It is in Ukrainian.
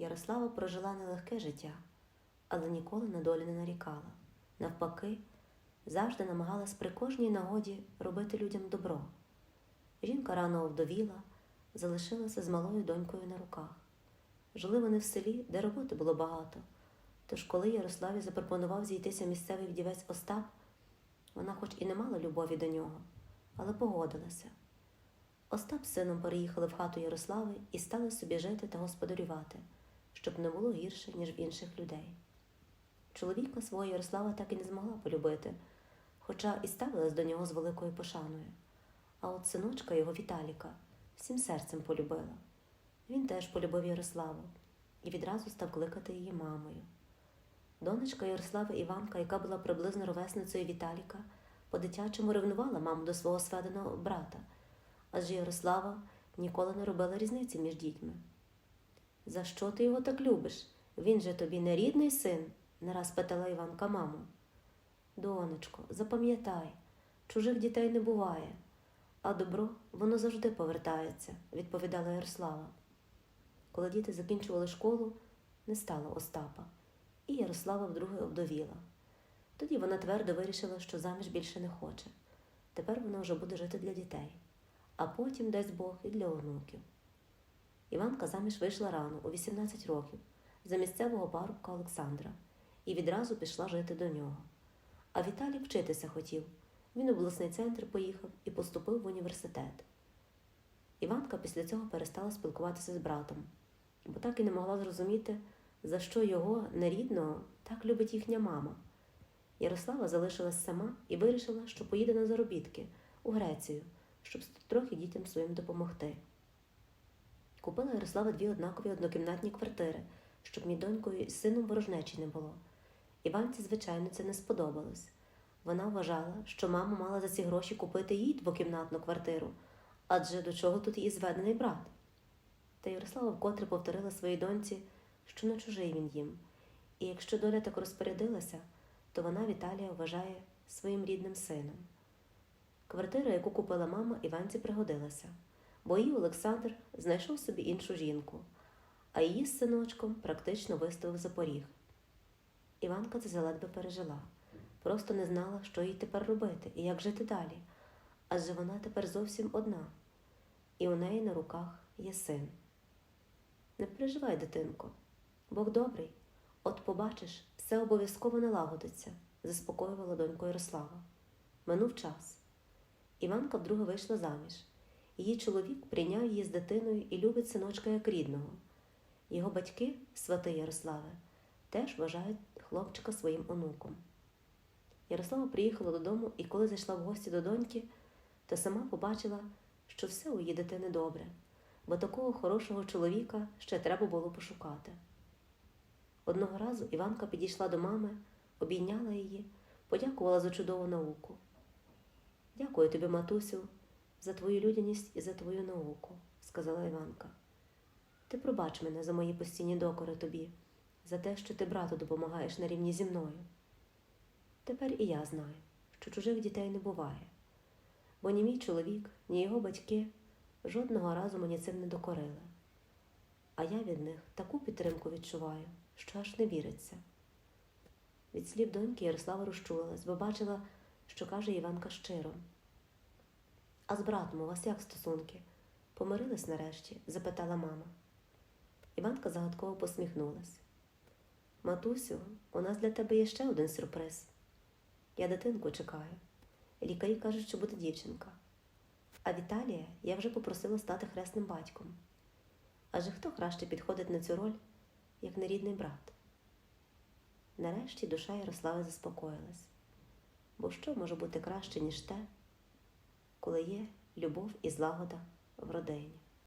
Ярослава прожила нелегке життя, але ніколи на долю не нарікала. Навпаки, завжди намагалась при кожній нагоді робити людям добро. Жінка рано овдовіла, залишилася з малою донькою на руках. Жили вони в селі, де роботи було багато. Тож, коли Ярославі запропонував зійтися місцевий вдівець Остап, вона хоч і не мала любові до нього, але погодилася. Остап з сином переїхали в хату Ярослави і стали собі жити та господарювати, щоб не було гірше, ніж в інших людей. Чоловіка свого Ярослава так і не змогла полюбити, хоча і ставилась до нього з великою пошаною. А от синочка його Віталіка всім серцем полюбила. Він теж полюбив Ярославу і відразу став кликати її мамою. Донечка Ярослави Іванка, яка була приблизно ровесницею Віталіка, по-дитячому ревнувала маму до свого сведеного брата, адже Ярослава ніколи не робила різниці між дітьми. За що ти його так любиш? Він же тобі не рідний син, не раз питала Іванка маму. Донечко, запам'ятай, чужих дітей не буває, а добро воно завжди повертається, відповідала Ярослава. Коли діти закінчували школу, не стало Остапа, і Ярослава вдруге обдовіла. Тоді вона твердо вирішила, що заміж більше не хоче. Тепер вона вже буде жити для дітей, а потім, дасть Бог, і для онуків. Іванка заміж вийшла рано, у 18 років, за місцевого парубка Олександра, і відразу пішла жити до нього. А Віталій вчитися хотів. Він у обласний центр поїхав і поступив в університет. Іванка після цього перестала спілкуватися з братом, бо так і не могла зрозуміти, за що його нерідного так любить їхня мама. Ярослава залишилась сама і вирішила, що поїде на заробітки у Грецію, щоб трохи дітям своїм допомогти. Купила Ярослава дві однакові однокімнатні квартири, щоб мій донькою і сином ворожнечі не було. Іванці, звичайно, це не сподобалось. Вона вважала, що мама мала за ці гроші купити їй двокімнатну квартиру, адже до чого тут її зведений брат. Та Ярослава вкотре повторила своїй доньці, що не чужий він їм, і якщо доля так розпорядилася, то вона Віталія вважає своїм рідним сином. Квартира, яку купила мама, Іванці пригодилася, бо Олександр знайшов собі іншу жінку, а її з синочком практично виставив за поріг. Іванка це заледве пережила, просто не знала, що їй тепер робити і як жити далі, адже вона тепер зовсім одна, і у неї на руках є син. Не переживай, дитинко, Бог добрий, от побачиш, все обов'язково налагодиться, заспокоювала доньку Ярослава. Минув час. Іванка вдруге вийшла заміж. Її чоловік прийняв її з дитиною і любить синочка як рідного. Його батьки, свати Ярослави, теж вважають хлопчика своїм онуком. Ярослава приїхала додому і коли зайшла в гості до доньки, то сама побачила, що все у її дитини добре, бо такого хорошого чоловіка ще треба було пошукати. Одного разу Іванка підійшла до мами, обійняла її, подякувала за чудову науку. Дякую тобі, матусю, за твою людяність і за твою науку, сказала Іванка. Ти пробач мене за мої постійні докори тобі, за те, що ти брату допомагаєш на рівні зі мною. Тепер і я знаю, що чужих дітей не буває, бо ні мій чоловік, ні його батьки жодного разу мені цим не докорили. А я від них таку підтримку відчуваю, що аж не віриться. Від слів доньки Ярослава розчулилась, бо бачила, що каже Іванка щиро. А з братом у вас як стосунки? Помирились нарешті? запитала мама. Іванка загадково посміхнулась. Матусю, у нас для тебе є ще один сюрприз. Я дитинку чекаю. Лікарі кажуть, що буде дівчинка. А Віталія я вже попросила стати хресним батьком. Адже хто краще підходить на цю роль, як нерідний брат? Нарешті душа Ярослави заспокоїлась. Бо що може бути краще, ніж те, коли є любов і злагода в родині?